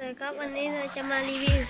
วัสดีครับวันนี้เราจะมารีวิว